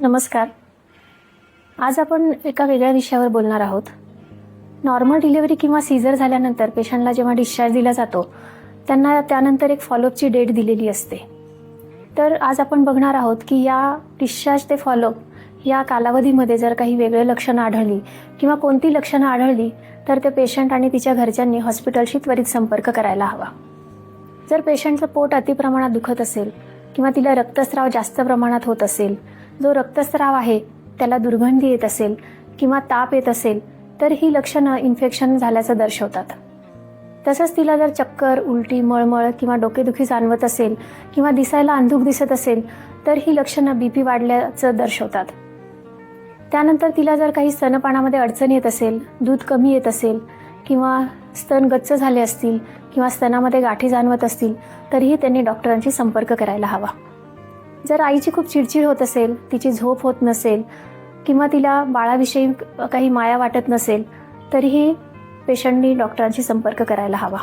नमस्कार. आज आपण एका वेगळ्या विषयावर बोलणार आहोत. नॉर्मल डिलिव्हरी किंवा सीझर झाल्यानंतर पेशंटला जेव्हा डिस्चार्ज दिला जातो त्यांना त्यानंतर एक फॉलोअपची डेट दिलेली असते. तर आज आपण बघणार आहोत की या डिस्चार्ज ते फॉलोअप या कालावधीमध्ये जर काही वेगळे लक्षणं आढळली किंवा कोणती लक्षणं आढळली तर ते पेशंट आणि तिच्या घरच्यांनी हॉस्पिटलशी त्वरित संपर्क करायला हवा. जर पेशंटचं पोट अतिप्रमाणात दुखत असेल किंवा तिला रक्तस्राव जास्त प्रमाणात होत असेल जो रक्तस्राव आहे त्याला दुर्गंधी येत असेल किंवा ताप येत असेल तर ही लक्षणं इन्फेक्शन झाल्याचं दर्शवतात. तसंच तिला जर चक्कर उलटी मळमळ किंवा डोकेदुखी जाणवत असेल किंवा दिसायला अंधूक दिसत असेल तर ही लक्षणं बी पी वाढल्याचं दर्शवतात. त्यानंतर तिला जर काही स्तनपानामध्ये अडचण येत असेल दूध कमी येत असेल किंवा स्तन गच्च झाले असतील किंवा स्तनामध्ये गाठी जाणवत असतील तरीही त्यांनी डॉक्टरांशी संपर्क करायला हवा. जर आईची खूप चिडचिड होत असेल तिची झोप होत नसेल किंवा तिला बाळाविषयी काही माया वाटत नसेल तरीही पेशंटनी डॉक्टरांशी संपर्क करायला हवा.